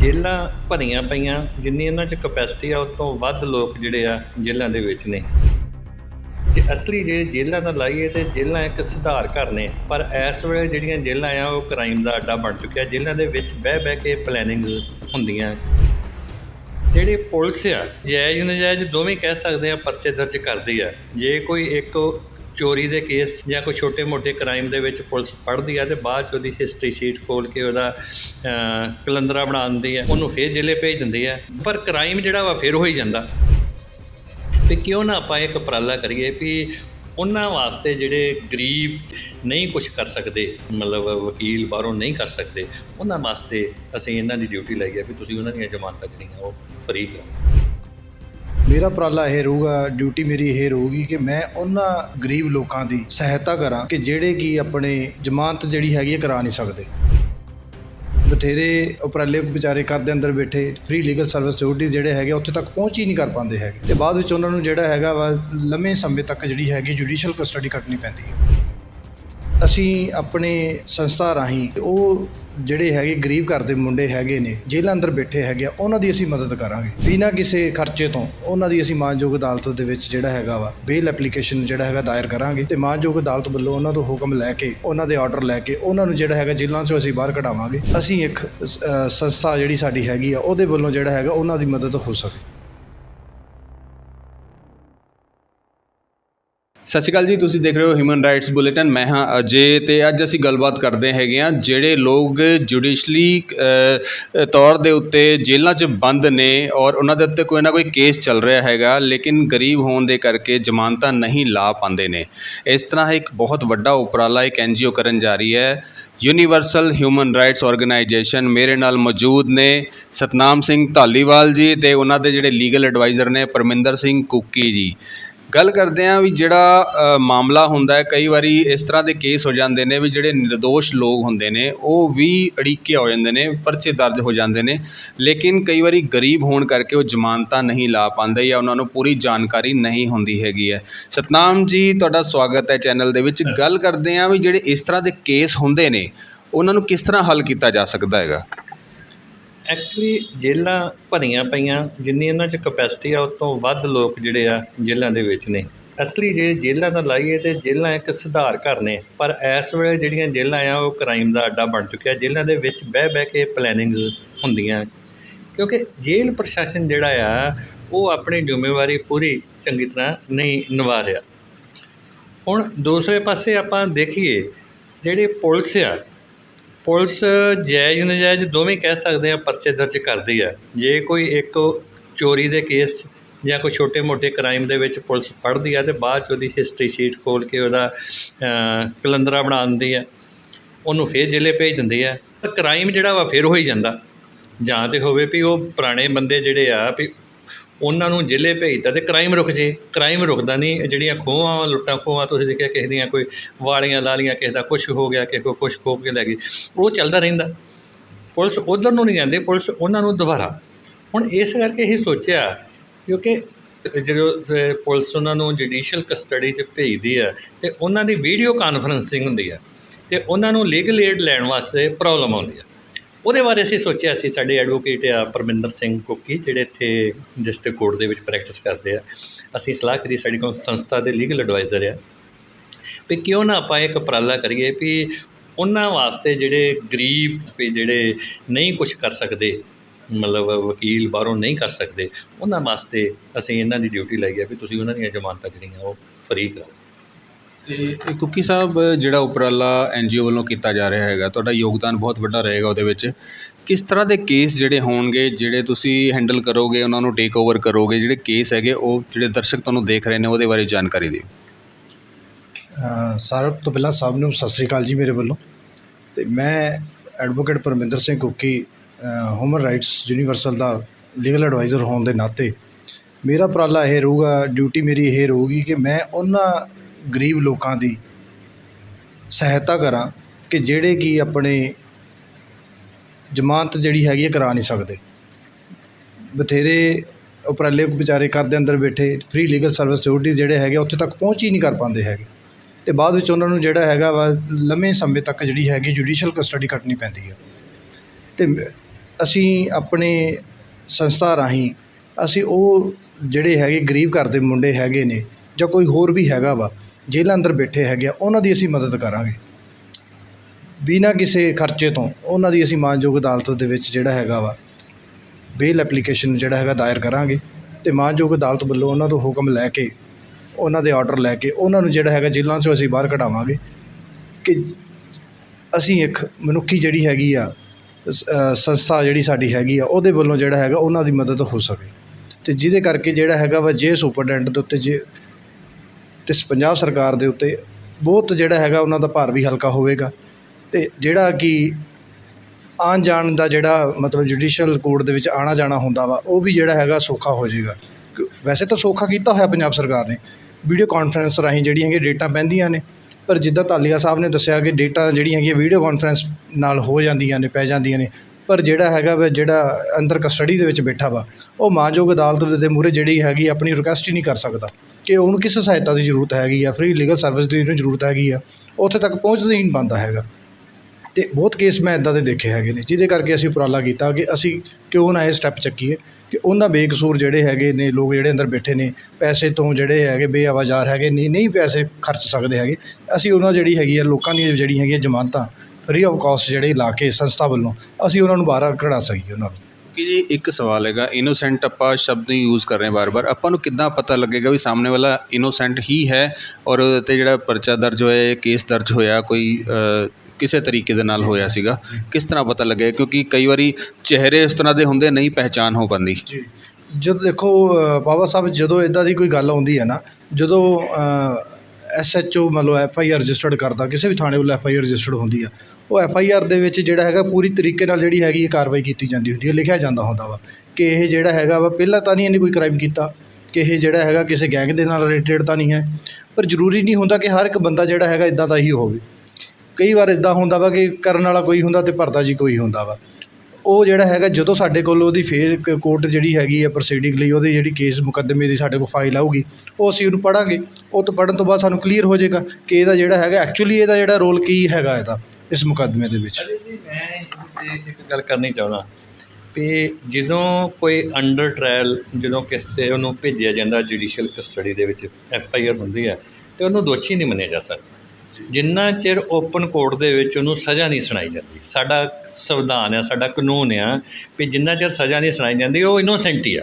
ਜੇਲ੍ਹਾਂ ਭਰੀਆਂ ਪਈਆਂ, ਜਿੰਨੀ ਇਹਨਾਂ 'ਚ ਕਪੈਸਿਟੀ ਆ, ਉਸ ਤੋਂ ਵੱਧ ਲੋਕ ਜਿਹੜੇ ਆ ਜੇਲ੍ਹਾਂ ਦੇ ਵਿੱਚ ਨੇ। ਜੇ ਅਸਲੀ ਜੇ ਜੇਲ੍ਹਾਂ ਦਾ ਲਾਈਏ ਤੇ ਜੇਲ੍ਹਾਂ ਇੱਕ ਸੁਧਾਰ ਘਰ ਨੇ, ਪਰ ਇਸ ਵੇਲੇ ਜਿਹੜੀਆਂ ਜੇਲ੍ਹਾਂ ਆ, ਉਹ ਕ੍ਰਾਈਮ ਦਾ ਅੱਡਾ ਬਣ ਚੁੱਕਿਆ। ਜੇਲ੍ਹਾਂ ਦੇ ਵਿੱਚ ਬਹਿ ਬਹਿ ਕੇ ਪਲੈਨਿੰਗਸ ਹੁੰਦੀਆਂ। ਜਿਹੜੇ ਪੁਲਿਸ ਆ ਜਾਇਜ਼ ਨਜਾਇਜ਼ ਦੋਵੇਂ ਕਹਿ ਸਕਦੇ ਆ, ਪਰਚੇ ਦਰਜ ਕਰਦੀ ਆ। ਜੇ ਕੋਈ ਇੱਕ ਚੋਰੀ ਦੇ ਕੇਸ ਜਾਂ ਕੋਈ ਛੋਟੇ-ਮੋਟੇ ਕ੍ਰਾਈਮ ਦੇ ਵਿੱਚ ਪੁਲਿਸ ਫੜਦੀ ਹੈ ਤੇ ਬਾਅਦ ਚ ਉਹਦੀ ਹਿਸਟਰੀ ਸ਼ੀਟ ਖੋਲ ਕੇ ਉਹਦਾ ਅਹ, ਕਲੰਦਰਾ ਬਣਾ ਦਿੰਦੀ ਹੈ ਉਹਨੂੰ ਫੇਰ ਜ਼ਿਲ੍ਹੇ ਭੇਜ ਦਿੰਦੀ ਹੈ ਪਰ ਕ੍ਰਾਈਮ ਜਿਹੜਾ ਵਾ ਫੇਰ ਹੋ ਹੀ ਜਾਂਦਾ। ਤੇ ਕਿਉਂ ਨਾ ਆਪਾਂ ਇੱਕ ਉਪਰਾਲਾ ਕਰੀਏ ਵੀ ਉਹਨਾਂ ਵਾਸਤੇ ਜਿਹੜੇ ਗਰੀਬ ਨਹੀਂ ਕੁਝ ਕਰ ਸਕਦੇ ਮਤਲਬ ਵਕੀਲ ਬਾਹਰੋਂ ਨਹੀਂ ਕਰ ਸਕਦੇ ਉਹਨਾਂ ਵਾਸਤੇ ਅਸੀਂ ਇਹਨਾਂ ਦੀ ਡਿਊਟੀ ਲਈ ਹੈ ਵੀ ਤੁਸੀਂ ਉਹਨਾਂ ਦੀਆਂ ਜ਼ਮਾਨਤਾਂ ਜਿਹੜੀਆਂ ਉਹ ਫਰੀ ਕਰੋ ਮੇਰਾ ਉਪਰਾਲਾ ਇਹ ਰਹੂਗਾ ਡਿਊਟੀ ਮੇਰੀ ਇਹ ਰਹੂਗੀ ਕਿ ਮੈਂ ਉਹਨਾਂ ਗਰੀਬ ਲੋਕਾਂ ਦੀ ਸਹਾਇਤਾ ਕਰਾਂ ਕਿ ਜਿਹੜੇ ਕਿ ਆਪਣੇ ਜ਼ਮਾਨਤ ਜਿਹੜੀ ਹੈਗੀ ਹੈ ਕਰਾ ਨਹੀਂ ਸਕਦੇ। ਬਥੇਰੇ ਉਪਰਾਲੇ ਵਿਚਾਰੇ ਘਰ ਦੇ ਅੰਦਰ ਬੈਠੇ ਫ੍ਰੀ ਲੀਗਲ ਸਰਵਿਸ ਸਿਕਿਉਰਿਟੀ ਜਿਹੜੇ ਹੈਗੇ ਉੱਥੇ ਤੱਕ ਪਹੁੰਚ ਹੀ ਨਹੀਂ ਕਰ ਪਾਉਂਦੇ ਹੈਗੇ। ਤੇ ਬਾਅਦ ਵਿੱਚ ਉਹਨਾਂ ਨੂੰ ਜਿਹੜਾ ਹੈਗਾ ਵਾ, ਲੰਮੇ ਸਮੇਂ ਤੱਕ ਜਿਹੜੀ ਹੈਗੀ ਜੁਡੀਸ਼ੀਅਲ ਕਸਟਡੀ ਕੱਟਣੀ ਪੈਂਦੀ ਹੈ। ਅਸੀਂ ਆਪਣੇ ਸੰਸਥਾ ਰਾਹੀਂ ਉਹ ਜਿਹੜੇ ਹੈਗੇ ਗਰੀਬ ਘਰ ਦੇ ਮੁੰਡੇ ਹੈਗੇ ਨੇ, ਜੇਲ੍ਹਾਂ ਅੰਦਰ ਬੈਠੇ ਹੈਗੇ ਆ, ਉਹਨਾਂ ਦੀ ਅਸੀਂ ਮਦਦ ਕਰਾਂਗੇ। ਬਿਨਾਂ ਕਿਸੇ ਖਰਚੇ ਤੋਂ ਉਹਨਾਂ ਦੀ ਅਸੀਂ ਮਾਨਯੋਗ ਅਦਾਲਤ ਦੇ ਵਿੱਚ ਜਿਹੜਾ ਹੈਗਾ ਵਾ ਬੇਲ ਐਪਲੀਕੇਸ਼ਨ ਜਿਹੜਾ ਹੈਗਾ ਦਾਇਰ ਕਰਾਂਗੇ ਤੇ ਮਾਨਯੋਗ ਅਦਾਲਤ ਵੱਲੋਂ ਉਹਨਾਂ ਤੋਂ ਹੁਕਮ ਲੈ ਕੇ, ਉਹਨਾਂ ਦੇ ਆਰਡਰ ਲੈ ਕੇ, ਉਹਨਾਂ ਨੂੰ ਜਿਹੜਾ ਹੈਗਾ ਜੇਲ੍ਹਾਂ ਚੋਂ ਅਸੀਂ ਬਾਹਰ ਕਢਾਵਾਂਗੇ। ਅਸੀਂ ਇੱਕ ਸੰਸਥਾ ਜਿਹੜੀ ਸਾਡੀ ਹੈਗੀ ਆ, ਉਹਦੇ ਵੱਲੋਂ ਜਿਹੜਾ ਹੈਗਾ ਉਹਨਾਂ ਦੀ ਮਦਦ ਹੋ ਸਕੇ। ਸਤਿ ਸ਼੍ਰੀ ਅਕਾਲ ਜੀ, ਤੁਸੀਂ ਦੇਖ ਰਹੇ ਹੋ ਹਿਊਮਨ ਰਾਈਟਸ ਬੁਲੇਟਿਨ ਮੈਂ ਹਾਂ ਅਜੇ ਤੇ ਅੱਜ ਅਸੀਂ ਗੱਲਬਾਤ ਕਰਦੇ ਹੈਗੇ ਆ ਜਿਹੜੇ ਲੋਕ ਜੁਡੀਸ਼ਲੀ ਤੌਰ ਦੇ ਉੱਤੇ ਜੇਲ੍ਹਾਂ 'ਚ ਬੰਦ ਨੇ ਔਰ ਉਹਨਾਂ ਦੇ ਉੱਤੇ ਕੋਈ ਨਾ ਕੋਈ ਕੇਸ ਚੱਲ ਰਿਹਾ ਹੈਗਾ, ਲੇਕਿਨ ਗਰੀਬ ਹੋਣ ਦੇ ਕਰਕੇ ਜ਼ਮਾਨਤਾਂ ਨਹੀਂ ਲਾ ਪਾਉਂਦੇ ਨੇ। ਇਸ ਤਰ੍ਹਾਂ ਇੱਕ ਬਹੁਤ ਵੱਡਾ ਉਪਰਾਲਾ ਇੱਕ ਐਨਜੀਓ ਕਰਨ ਜਾ ਰਹੀ ਹੈ। ਯੂਨੀਵਰਸਲ ਹਿਊਮਨ ਰਾਈਟਸ ਆਰਗੇਨਾਈਜੇਸ਼ਨ ਮੇਰੇ ਨਾਲ ਮੌਜੂਦ ਨੇ ਸਤਨਾਮ ਸਿੰਘ ਧਾਲੀਵਾਲ ਜੀ ਤੇ ਉਹਨਾਂ ਦੇ ਜਿਹੜੇ ਲੀਗਲ ਐਡਵਾਈਜ਼ਰ ਨੇ ਪਰਮਿੰਦਰ ਸਿੰਘ ਕੁੱਕੀ ਜੀ। ਗੱਲ ਕਰਦੇ ਹਾਂ ਵੀ ਜਿਹੜਾ ਮਾਮਲਾ ਹੁੰਦਾ ਹੈ ਕਈ ਵਾਰੀ ਇਸ ਤਰ੍ਹਾਂ ਦੇ ਕੇਸ ਹੋ ਜਾਂਦੇ ਨੇ ਵੀ ਜਿਹੜੇ ਨਿਰਦੋਸ਼ ਲੋਕ ਹੁੰਦੇ ਨੇ ਉਹ ਵੀ ਅੜਿੱਕੇ ਹੋ ਜਾਂਦੇ ਨੇ ਪਰਚੇ ਦਰਜ ਹੋ ਜਾਂਦੇ ਨੇ ਲੇਕਿਨ ਕਈ ਵਾਰੀ ਗਰੀਬ ਹੋਣ ਕਰਕੇ ਉਹ ਜ਼ਮਾਨਤਾਂ ਨਹੀਂ ਲਾ ਪਾਉਂਦੇ ਜਾਂ ਉਹਨਾਂ ਨੂੰ ਪੂਰੀ ਜਾਣਕਾਰੀ ਨਹੀਂ ਹੁੰਦੀ ਹੈਗੀ ਹੈ। ਸਤਨਾਮ ਜੀ ਤੁਹਾਡਾ ਸਵਾਗਤ ਹੈ ਚੈਨਲ ਦੇ ਵਿੱਚ। ਗੱਲ ਕਰਦੇ ਹਾਂ ਵੀ ਜਿਹੜੇ ਇਸ ਤਰ੍ਹਾਂ ਦੇ ਕੇਸ ਹੁੰਦੇ ਨੇ ਉਹਨਾਂ ਨੂੰ ਕਿਸ ਤਰ੍ਹਾਂ ਹੱਲ ਕੀਤਾ ਜਾ ਸਕਦਾ ਹੈਗਾ? ਐਕਚੁਲੀ ਜੇਲ੍ਹਾਂ ਭਰੀਆਂ ਪਈਆਂ, ਜਿੰਨੀ ਇਹਨਾਂ 'ਚ ਕਪੈਸਿਟੀ ਆ ਉਹ ਤੋਂ ਵੱਧ ਲੋਕ ਜਿਹੜੇ ਆ, ਜੇਲ੍ਹਾਂ ਦੇ ਵਿੱਚ ਨੇ। ਅਸਲੀ ਜੇ ਜੇਲ੍ਹਾਂ ਦਾ ਲਾਈਏ ਤੇ ਜੇਲ੍ਹਾਂ ਇੱਕ ਸੁਧਾਰ ਘਰ ਨੇ। ਪਰ ਇਸ ਵੇਲੇ ਜਿਹੜੀਆਂ ਜੇਲ੍ਹਾਂ ਆ, ਉਹ ਕ੍ਰਾਈਮ ਦਾ ਅੱਡਾ ਬਣ ਚੁੱਕਿਆ। ਜੇਲ੍ਹਾਂ ਦੇ ਵਿੱਚ ਬਹਿ ਬਹਿ ਕੇ ਪਲੈਨਿੰਗਸ ਹੁੰਦੀਆਂ। ਕਿਉਂਕਿ ਜੇਲ੍ਹ ਪ੍ਰਸ਼ਾਸਨ ਜਿਹੜਾ ਆ, ਉਹ ਆਪਣੀ ਜ਼ਿੰਮੇਵਾਰੀ ਪੂਰੀ ਚੰਗੀ ਤਰ੍ਹਾਂ ਨਹੀਂ ਨਿਭਾ ਰਿਹਾ। ਹੁਣ ਦੂਸਰੇ ਪਾਸੇ ਆਪਾਂ ਦੇਖੀਏ, ਜਿਹੜੇ ਪੁਲਿਸ ਆ ਪੁਲਿਸ ਜਾਇਜ਼ ਨਜਾਇਜ਼ ਦੋਵੇਂ ਕਹਿ ਸਕਦੇ ਆ ਪਰਚੇ ਦਰਜ ਕਰਦੀ ਆ। ਜੇ ਕੋਈ ਇੱਕ ਚੋਰੀ ਦੇ ਕੇਸ ਜਾਂ ਕੋਈ ਛੋਟੇ-ਮੋਟੇ ਕ੍ਰਾਈਮ ਦੇ ਵਿੱਚ ਪੁਲਿਸ ਫੜਦੀ ਆ ਤੇ ਬਾਅਦ ਚ ਉਹਦੀ ਹਿਸਟਰੀ ਸ਼ੀਟ ਖੋਲ ਕੇ ਉਹਦਾ ਅਹ, ਕਲੰਦਰਾ ਬਣਾ ਦਿੰਦੀ ਆ ਉਹਨੂੰ ਫੇਰ ਜ਼ਿਲ੍ਹੇ ਭੇਜ ਦਿੰਦੀ ਆ। ਪਰ ਕ੍ਰਾਈਮ ਜਿਹੜਾ ਵਾ ਫੇਰ ਹੋਈ ਜਾਂਦਾ। ਜਾਂ ਤੇ ਹੋਵੇ ਵੀ ਉਹ ਪੁਰਾਣੇ ਬੰਦੇ ਜਿਹੜੇ ਆ ਵੀ ਉਹਨਾਂ ਨੂੰ ਜ਼ਿਲ੍ਹੇ ਭੇਜਤਾ ਅਤੇ ਕ੍ਰਾਈਮ ਰੁਕ ਜੇ ਕ੍ਰਾਈਮ ਰੁਕਦਾ ਨਹੀਂ ਜਿਹੜੀਆਂ ਖੋਹਾਂ ਵਾ, ਲੁੱਟਾਂ ਖੋਹਾਂ ਤੁਸੀਂ ਦੇਖਿਆ ਕਿਸੇ ਦੀਆਂ ਕੋਈ ਵਾਲੀਆਂ ਲਾਲੀਆਂ ਕਿਸੇ ਦਾ ਕੁਛ ਹੋ ਗਿਆ ਕਿਸੇ ਕੋ ਕੁਛ ਖੋ ਕੇ ਲੈ ਗਈ ਉਹ ਚੱਲਦਾ ਰਹਿੰਦਾ। ਪੁਲਿਸ ਉਧਰ ਨੂੰ ਨਹੀਂ ਜਾਂਦੀ ਪੁਲਿਸ ਉਹਨਾਂ ਨੂੰ ਦੁਬਾਰਾ। ਹੁਣ ਇਸ ਕਰਕੇ ਇਹ ਸੋਚਿਆ ਕਿਉਂਕਿ ਜਦੋਂ ਪੁਲਿਸ ਉਹਨਾਂ ਨੂੰ ਜੁਡੀਸ਼ੀਅਲ ਕਸਟਡੀ 'ਚ ਭੇਜਦੀ ਆ ਤੇ ਉਹਨਾਂ ਦੀ ਵੀਡੀਓ ਕਾਨਫਰੰਸਿੰਗ ਹੁੰਦੀ ਆ ਤੇ ਉਹਨਾਂ ਨੂੰ ਲੀਗਲ ਏਡ ਲੈਣ ਵਾਸਤੇ ਪ੍ਰੋਬਲਮ ਆਉਂਦੀ ਆ। ਉਹਦੇ ਬਾਰੇ ਅਸੀਂ ਸੋਚਿਆ ਸੀ, ਸਾਡੇ ਐਡਵੋਕੇਟ ਆ ਪਰਮਿੰਦਰ ਸਿੰਘ ਕੁੱਕੀ, ਜਿਹੜੇ ਇੱਥੇ ਡਿਸਟ੍ਰਿਕਟ ਕੋਰਟ ਦੇ ਵਿੱਚ ਪ੍ਰੈਕਟਿਸ ਕਰਦੇ ਆ। ਅਸੀਂ ਸਲਾਹ ਕਰੀ, ਸਾਡੀ ਕੋਲ ਸੰਸਥਾ ਦੇ ਲੀਗਲ ਐਡਵਾਈਜ਼ਰ ਆ। ਵੀ ਕਿਉਂ ਨਾ ਆਪਾਂ ਇੱਕ ਉਪਰਾਲਾ ਕਰੀਏ ਵੀ ਉਹਨਾਂ ਵਾਸਤੇ ਜਿਹੜੇ ਗਰੀਬ ਵੀ ਜਿਹੜੇ ਨਹੀਂ ਕੁਝ ਕਰ ਸਕਦੇ, ਮਤਲਬ ਵਕੀਲ ਬਾਹਰੋਂ ਨਹੀਂ ਕਰ ਸਕਦੇ, ਉਹਨਾਂ ਵਾਸਤੇ ਅਸੀਂ ਇਹਨਾਂ ਦੀ ਡਿਊਟੀ ਲਈ ਹੈ ਵੀ ਤੁਸੀਂ ਉਹਨਾਂ ਦੀਆਂ ਜ਼ਮਾਨਤਾਂ ਜਿਹੜੀਆਂ ਉਹ ਫਰੀ ਕਰੋ ਅਤੇ ਇਹ ਕੁੱਕੀ ਸਾਹਿਬ ਜਿਹੜਾ ਉਪਰਾਲਾ ਐੱਨ ਜੀ ਓ ਵੱਲੋਂ ਕੀਤਾ ਜਾ ਰਿਹਾ ਹੈਗਾ ਤੁਹਾਡਾ ਯੋਗਦਾਨ ਬਹੁਤ ਵੱਡਾ ਰਹੇਗਾ ਉਹਦੇ ਵਿੱਚ। ਕਿਸ ਤਰ੍ਹਾਂ ਦੇ ਕੇਸ ਜਿਹੜੇ ਹੋਣਗੇ ਜਿਹੜੇ ਤੁਸੀਂ ਹੈਂਡਲ ਕਰੋਗੇ ਉਹਨਾਂ ਨੂੰ ਟੇਕ ਓਵਰ ਕਰੋਗੇ ਜਿਹੜੇ ਕੇਸ ਹੈਗੇ ਉਹ ਜਿਹੜੇ ਦਰਸ਼ਕ ਤੁਹਾਨੂੰ ਦੇਖ ਰਹੇ ਨੇ ਉਹਦੇ ਬਾਰੇ ਜਾਣਕਾਰੀ ਦਿਓ। ਅ, ਤੋਂ ਪਹਿਲਾਂ ਸਭ ਨੂੰ ਸਤਿ ਸ੍ਰੀ ਅਕਾਲ ਜੀ ਮੇਰੇ ਵੱਲੋਂ। ਤੇ ਮੈਂ advocate Parminder Singh Kukki human rights universal ਦਾ ਲੀਗਲ ਐਡਵਾਈਜ਼ਰ ਹੋਣ ਦੇ ਨਾਤੇ ਮੇਰਾ ਉਪਰਾਲਾ ਇਹ ਰਹੂਗਾ ਡਿਊਟੀ ਮੇਰੀ ਇਹ ਰਹੂਗੀ ਕਿ ਮੈਂ ਉਹਨਾਂ ਗਰੀਬ ਲੋਕਾਂ ਦੀ ਸਹਾਇਤਾ ਕਰਾਂ ਕਿ ਜਿਹੜੇ ਕਿ ਆਪਣੇ ਜ਼ਮਾਨਤ ਜਿਹੜੀ ਹੈਗੀ ਹੈ ਕਰਾ ਨਹੀਂ ਸਕਦੇ। ਬਥੇਰੇ ਉਪਰਾਲੇ ਵਿਚਾਰੇ ਘਰ ਦੇ ਅੰਦਰ ਬੈਠੇ ਫ੍ਰੀ ਲੀਗਲ ਸਰਵਿਸ ਸਿਕਿਉਰਿਟੀ ਜਿਹੜੇ ਹੈਗੇ ਉੱਥੇ ਤੱਕ ਪਹੁੰਚ ਹੀ ਨਹੀਂ ਕਰ ਪਾਉਂਦੇ ਹੈਗੇ। ਤੇ ਬਾਅਦ ਵਿੱਚ ਉਹਨਾਂ ਨੂੰ ਜਿਹੜਾ ਹੈਗਾ ਵਾ, ਲੰਮੇ ਸਮੇਂ ਤੱਕ ਜਿਹੜੀ ਹੈਗੀ ਜੁਡੀਸ਼ੀਅਲ ਕਸਟਡੀ ਕੱਟਣੀ ਪੈਂਦੀ ਹੈ ਤੇ ਅਸੀਂ ਆਪਣੇ ਸੰਸਥਾ ਰਾਹੀਂ ਅਸੀਂ ਉਹ ਜਿਹੜੇ ਹੈਗੇ ਗਰੀਬ ਘਰ ਦੇ ਮੁੰਡੇ ਹੈਗੇ ਨੇ ਜਾਂ ਕੋਈ ਹੋਰ ਵੀ ਹੈਗਾ ਵਾ ਜੇਲ੍ਹਾਂ ਅੰਦਰ ਬੈਠੇ ਹੈਗੇ ਆ, ਉਹਨਾਂ ਦੀ ਅਸੀਂ ਮਦਦ ਕਰਾਂਗੇ। ਬਿਨਾਂ ਕਿਸੇ ਖਰਚੇ ਤੋਂ ਉਹਨਾਂ ਦੀ ਅਸੀਂ ਮਾਨਯੋਗ ਅਦਾਲਤ ਦੇ ਵਿੱਚ ਜਿਹੜਾ ਹੈਗਾ ਵਾ ਬੇਲ ਐਪਲੀਕੇਸ਼ਨ ਜਿਹੜਾ ਹੈਗਾ ਦਾਇਰ ਕਰਾਂਗੇ ਤੇ ਮਾਨਯੋਗ ਅਦਾਲਤ ਵੱਲੋਂ ਉਹਨਾਂ ਤੋਂ ਹੁਕਮ ਲੈ ਕੇ, ਉਹਨਾਂ ਦੇ ਆਰਡਰ ਲੈ ਕੇ ਉਹਨਾਂ ਨੂੰ ਜਿਹੜਾ ਹੈਗਾ ਜੇਲ੍ਹਾਂ 'ਚੋਂ ਅਸੀਂ ਬਾਹਰ ਕਢਾਵਾਂਗੇ ਕਿ ਅਸੀਂ ਇੱਕ ਮਨੁੱਖੀ ਜਿਹੜੀ ਹੈਗੀ ਆ ਸੰਸਥਾ ਜਿਹੜੀ ਸਾਡੀ ਹੈਗੀ ਆ, ਉਹਦੇ ਵੱਲੋਂ ਜਿਹੜਾ ਹੈਗਾ ਉਹਨਾਂ ਦੀ ਮਦਦ ਹੋ ਸਕੇ। ਤੇ ਜਿਹਦੇ ਕਰਕੇ ਜਿਹੜਾ ਹੈਗਾ ਵਾ ਜੇ ਸੁਪਰਡੈਂਟ ਦੇ ਉੱਤੇ ਜੇ ਅਤੇ ਪੰਜਾਬ ਸਰਕਾਰ ਦੇ ਉੱਤੇ ਬਹੁਤ ਜਿਹੜਾ ਹੈਗਾ ਉਹਨਾਂ ਦਾ ਭਾਰ ਵੀ ਹਲਕਾ ਹੋਵੇਗਾ। ਅਤੇ ਜਿਹੜਾ ਕਿ ਆਉਣ ਜਾਣ ਦਾ ਜਿਹੜਾ ਮਤਲਬ ਜੁਡੀਸ਼ਲ ਕੋਰਟ ਦੇ ਵਿੱਚ ਆਉਣਾ ਜਾਣਾ ਹੁੰਦਾ ਵਾ, ਉਹ ਵੀ ਜਿਹੜਾ ਹੈਗਾ ਸੌਖਾ ਹੋ ਜਾਏਗਾ। ਵੈਸੇ ਤਾਂ ਸੌਖਾ ਕੀਤਾ ਹੋਇਆ ਪੰਜਾਬ ਸਰਕਾਰ ਨੇ। ਵੀਡੀਓ ਕਾਨਫਰੰਸ ਰਾਹੀਂ ਜਿਹੜੀਆਂ ਹੈਗੀਆਂ ਡੇਟਾ ਪੈਂਦੀਆਂ ਨੇ, ਪਰ ਜਿੱਦਾਂ ਧਾਲੀਆ ਸਾਹਿਬ ਨੇ ਦੱਸਿਆ ਕਿ ਡੇਟਾ ਜਿਹੜੀਆਂ ਹੈਗੀਆਂ ਵੀਡੀਓ ਕਾਨਫਰੰਸ ਨਾਲ ਹੋ ਜਾਂਦੀਆਂ ਨੇ, ਪੈ ਜਾਂਦੀਆਂ ਨੇ, ਪਰ ਜਿਹੜਾ ਹੈਗਾ ਵਾ, ਜਿਹੜਾ ਅੰਦਰ ਕਸਟਡੀ ਦੇ ਵਿੱਚ ਬੈਠਾ ਵਾ, ਉਹ ਮਾਨਯੋਗ ਅਦਾਲਤ ਦੇ ਮੂਹਰੇ ਜਿਹੜੀ ਹੈਗੀ, ਆਪਣੀ ਰਿਕੁਐਸਟ ਹੀ ਨਹੀਂ ਕਰ ਸਕਦਾ। ਕਿ ਉਹਨੂੰ ਕਿਸ ਸਹਾਇਤਾ ਦੀ ਜ਼ਰੂਰਤ ਹੈਗੀ ਆ? ਫ੍ਰੀ ਲੀਗਲ ਸਰਵਿਸ ਦੀ ਉਹਨੂੰ ਜ਼ਰੂਰਤ ਹੈਗੀ ਆ, ਉੱਥੇ ਤੱਕ ਪਹੁੰਚਦਾ ਹੀ ਨਹੀਂ ਬਣਦਾ ਹੈਗਾ। ਅਤੇ ਬਹੁਤ ਕੇਸ ਮੈਂ ਇੱਦਾਂ ਦੇ ਦੇਖੇ ਹੈਗੇ ਨੇ, ਜਿਹਦੇ ਕਰਕੇ ਅਸੀਂ ਉਪਰਾਲਾ ਕੀਤਾ ਕਿ ਅਸੀਂ ਕਿਉਂ ਨਾ ਇਹ ਸਟੈਪ ਚੱਕੀਏ ਕਿ ਉਹਨਾਂ ਬੇਕਸੂਰ ਜਿਹੜੇ ਹੈਗੇ ਨੇ, ਲੋਕ ਜਿਹੜੇ ਅੰਦਰ ਬੈਠੇ ਨੇ, ਪੈਸੇ ਤੋਂ ਜਿਹੜੇ ਹੈਗੇ ਬੇਆਵਾਜ਼ਾਰ ਹੈਗੇ ਨਹੀਂ ਨਹੀਂ ਪੈਸੇ ਖਰਚ ਸਕਦੇ ਹੈਗੇ। ਅਸੀਂ ਉਹਨਾਂ ਜਿਹੜੀ ਹੈਗੀ ਆ, ਲੋਕਾਂ ਦੀਆਂ ਜਿਹੜੀਆਂ ਹੈਗੀਆਂ ਜ਼ਮਾਨਤਾਂ ਫ੍ਰੀ ਆਫ ਕਾਸਟ ਜਿਹੜੇ ਲਾ ਕੇ ਸੰਸਥਾ ਵੱਲੋਂ, ਅਸੀਂ ਉਹਨਾਂ ਨੂੰ ਬਾਹਰ ਕਢਾ ਸਕੀਏ ਉਹਨਾਂ ਨੂੰ। ਕਿ ਜੀ ਇੱਕ ਸਵਾਲ ਹੈਗਾ ਇਨੋਸੈਂਟ ਆਪਾਂ ਸ਼ਬਦ ਯੂਜ਼ ਕਰ ਰਹੇ ਹਾਂ ਵਾਰ-ਵਾਰ। ਆਪਾਂ ਨੂੰ ਕਿੱਦਾਂ ਪਤਾ ਲੱਗੇਗਾ ਵੀ ਸਾਹਮਣੇ ਵਾਲਾ ਇਨੋਸੈਂਟ ਹੀ ਹੈ ਔਰ ਉਹਦੇ ਤੇ ਜਿਹੜਾ ਪਰਚਾ ਦਰਜ ਹੋਇਆ ਕੇਸ ਦਰਜ ਹੋਇਆ, ਕੋਈ ਕਿਸੇ ਤਰੀਕੇ ਦੇ ਨਾਲ ਹੋਇਆ ਸੀਗਾ? ਕਿਸ ਤਰ੍ਹਾਂ ਪਤਾ ਲੱਗਿਆ ਕਿਉਂਕਿ ਕਈ ਵਾਰੀ ਚਿਹਰੇ ਇਸ ਤਰ੍ਹਾਂ ਦੇ ਹੁੰਦੇ, ਨਹੀਂ ਪਹਿਚਾਨ ਹੋ ਪਾਉਂਦੀ। ਜੀ। ਜਦ ਦੇਖੋ ਬਾਬਾ ਸਾਹਿਬ, ਜਦੋਂ ਇਦਾਂ ਦੀ ਕੋਈ ਗੱਲ ਆਉਂਦੀ ਹੈ ਨਾ, ਜਦੋਂ ਐਸ ਐਚ ਓ ਮਤਲਬ ਐਫ ਆਈ ਆਰ ਰਜਿਸਟਰਡ ਕਰਦਾ, ਕਿਸੇ ਵੀ ਥਾਣੇ ਵੱਲੋਂ ਐਫ ਆਈ ਆਰ ਰਜਿਸਟਰਡ ਹੁੰਦੀ ਆ ਉਹ ਐਫ ਆਈ ਆਰ ਦੇ ਵਿੱਚ ਜਿਹੜਾ ਹੈਗਾ ਪੂਰੀ ਤਰੀਕੇ ਨਾਲ ਜਿਹੜੀ ਹੈਗੀ ਹੈ ਕਾਰਵਾਈ ਕੀਤੀ ਜਾਂਦੀ ਹੁੰਦੀ ਹੈ, ਲਿਖਿਆ ਜਾਂਦਾ ਹੁੰਦਾ ਵਾ ਕਿ ਇਹ ਜਿਹੜਾ ਹੈਗਾ ਵਾ ਪਹਿਲਾਂ ਤਾਂ ਨਹੀਂ ਇਹਨੇ ਕੋਈ ਕ੍ਰਾਈਮ ਕੀਤਾ, ਕਿ ਇਹ ਜਿਹੜਾ ਹੈਗਾ ਕਿਸੇ ਗੈਂਗ ਦੇ ਨਾਲ ਰਿਲੇਟਡ ਤਾਂ ਨਹੀਂ ਹੈ, ਪਰ ਜ਼ਰੂਰੀ ਨਹੀਂ ਹੁੰਦਾ ਕਿ ਹਰ ਇੱਕ ਬੰਦਾ ਜਿਹੜਾ ਹੈਗਾ ਇਦਾਂ ਦਾ ਹੀ ਹੋਵੇ। ਕਈ ਵਾਰ ਇਦਾਂ ਹੁੰਦਾ ਵਾ ਕਿ ਕਰਨ ਵਾਲਾ ਕੋਈ ਹੁੰਦਾ ਤੇ ਭਰਦਾ ਜੀ ਕੋਈ ਹੁੰਦਾ ਵਾ। ਉਹ ਜਿਹੜਾ ਹੈਗਾ ਜਦੋਂ ਸਾਡੇ ਕੋਲ ਉਹਦੀ ਫੇਰ ਕੋਰਟ ਜਿਹੜੀ ਹੈਗੀ ਆ ਪ੍ਰੋਸੀਡਿੰਗ ਲਈ, ਉਹਦੀ ਜਿਹੜੀ ਕੇਸ ਮੁਕੱਦਮੇ ਦੀ ਸਾਡੇ ਕੋਲ ਫਾਈਲ ਆਊਗੀ, ਉਹ ਅਸੀਂ ਉਹਨੂੰ ਪੜਾਂਗੇ ਉਹ ਤੋਂ ਪੜਨ ਤੋਂ ਬਾਅਦ ਸਾਨੂੰ ਕਲੀਅਰ ਹੋ ਜਾਏਗਾ ਕਿ ਇਹਦਾ ਜਿਹੜਾ ਹੈਗਾ ਐਕਚੁਅਲੀ ਇਹਦਾ ਜਿਹੜਾ ਰੋਲ ਕੀ ਹੈਗਾ ਇਹਦਾ। ਇਸ ਮੁਕੱਦਮੇ ਦੇ ਵਿੱਚ। ਅਰੇ ਜੀ, ਮੈਂ ਇਹਦੇ ਤੇ ਇੱਕ ਗੱਲ ਕਰਨੀ ਚਾਹੁੰਦਾ ਵੀ ਜਦੋਂ ਕੋਈ ਅੰਡਰ ਟ੍ਰਾਇਲ ਜਦੋਂ ਕਿਸ ਤੇ ਉਹਨੂੰ ਭੇਜਿਆ ਜਾਂਦਾ ਜੁਡੀਸ਼ੀਅਲ ਕਸਟਡੀ ਦੇ ਵਿੱਚ ਐਫ ਆਈ ਆਰ ਹੁੰਦੀ ਹੈ, ਤੇ ਉਹਨੂੰ ਦੋਸ਼ੀ ਨਹੀਂ ਮੰਨਿਆ ਜਾ ਸਕਦਾ। ਜਿੰਨਾ ਚਿਰ ਓਪਨ ਕੋਰਟ ਦੇ ਵਿੱਚ ਉਹਨੂੰ ਸਜ਼ਾ ਨਹੀਂ ਸੁਣਾਈ ਜਾਂਦੀ, ਸਾਡਾ ਸੰਵਿਧਾਨ ਆ, ਸਾਡਾ ਕਾਨੂੰਨ ਆ ਵੀ ਜਿੰਨਾ ਚਿਰ ਸਜ਼ਾ ਨਹੀਂ ਸੁਣਾਈ ਜਾਂਦੀ, ਉਹ ਇਨੋਸੈਂਟ ਹੀ ਆ।